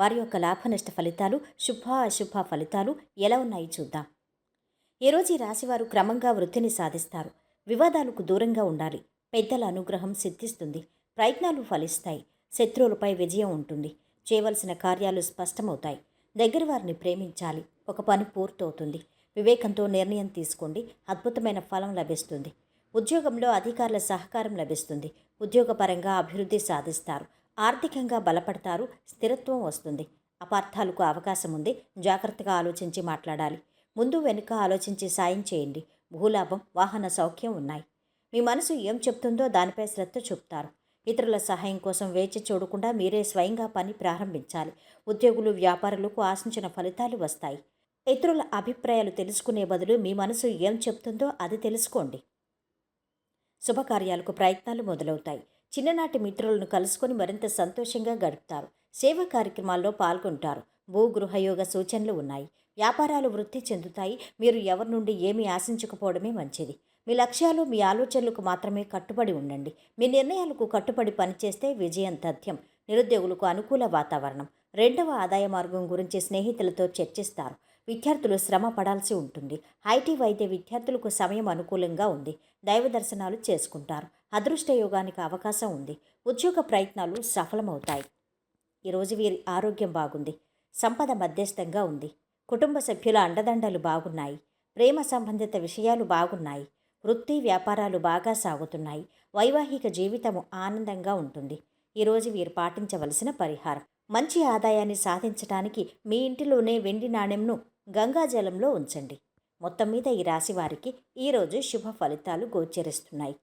వారి యొక్క లాభనష్ట ఫలితాలు శుభ అశుభ ఫలితాలు ఎలా ఉన్నాయి చూద్దాం. ఈరోజు ఈ రాశివారు క్రమంగా వృద్ధిని సాధిస్తారు. వివాదాలకు దూరంగా ఉండాలి. పెద్దల అనుగ్రహం సిద్ధిస్తుంది. ప్రయత్నాలు ఫలిస్తాయి. శత్రువులపై విజయం ఉంటుంది. చేయవలసిన కార్యాలు స్పష్టమవుతాయి. దగ్గర వారిని ప్రేమించాలి. ఒక పని పూర్తవుతుంది. వివేకంతో నిర్ణయం తీసుకోండి. అద్భుతమైన ఫలం లభిస్తుంది. ఉద్యోగంలో అధికారుల సహకారం లభిస్తుంది. ఉద్యోగపరంగా అభివృద్ధి సాధిస్తారు. ఆర్థికంగా బలపడతారు స్థిరత్వం వస్తుంది. అపార్థాలకు అవకాశం ఉంది. జాగ్రత్తగా ఆలోచించి మాట్లాడాలి. ముందు వెనుక ఆలోచించి సాయం చేయండి. భూలాభం వాహన సౌఖ్యం ఉన్నాయి. మీ మనసు ఏం చెప్తుందో దానిపై శ్రద్ధ చూపుతారు. ఇతరుల సహాయం కోసం వేచి చూడకుండా మీరే స్వయంగా పని ప్రారంభించాలి. ఉద్యోగులు వ్యాపారులకు ఆశించిన ఫలితాలు వస్తాయి. ఇతరుల అభిప్రాయాలు తెలుసుకునే బదులు మీ మనసు ఏం చెప్తుందో అది తెలుసుకోండి. శుభకార్యాలకు ప్రయత్నాలు మొదలవుతాయి. చిన్ననాటి మిత్రులను కలుసుకొని మరింత సంతోషంగా గడుపుతారు. సేవా కార్యక్రమాల్లో పాల్గొంటారు. భూ గృహయోగ సూచనలు ఉన్నాయి. వ్యాపారాలు వృద్ధి చెందుతాయి. మీరు ఎవరి నుండి ఏమీ ఆశించకపోవడమే మంచిది. మీ లక్ష్యాలు మీ ఆలోచనలకు మాత్రమే కట్టుబడి ఉండండి. మీ నిర్ణయాలకు కట్టుబడి పనిచేస్తే విజయం తథ్యం. నిరుద్యోగులకు అనుకూల వాతావరణం. రెండవ ఆదాయ మార్గం గురించి స్నేహితులతో చర్చిస్తారు. విద్యార్థులు శ్రమ పడాల్సి ఉంటుంది. ఐటీ వైద్య విద్యార్థులకు సమయం అనుకూలంగా ఉంది. దైవ దర్శనాలు చేసుకుంటారు. అదృష్ట యోగానికి అవకాశం ఉంది. ఉద్యోగ ప్రయత్నాలు సఫలమవుతాయి. ఈరోజు వీరి ఆరోగ్యం బాగుంది. సంపద మధ్యస్థంగా ఉంది. కుటుంబ సభ్యుల అండదండలు బాగున్నాయి. ప్రేమ సంబంధిత విషయాలు బాగున్నాయి. వృత్తి వ్యాపారాలు బాగా సాగుతున్నాయి. వైవాహిక జీవితము ఆనందంగా ఉంటుంది. ఈరోజు వీరు పాటించవలసిన పరిహారం. మంచి ఆదాయాన్ని సాధించడానికి మీ ఇంటిలోనే వెండి నాణెంను గంగాజలంలో ఉంచండి. మొత్తం మీద ఈ రాశి వారికి ఈరోజు శుభ ఫలితాలు గోచరిస్తున్నాయి.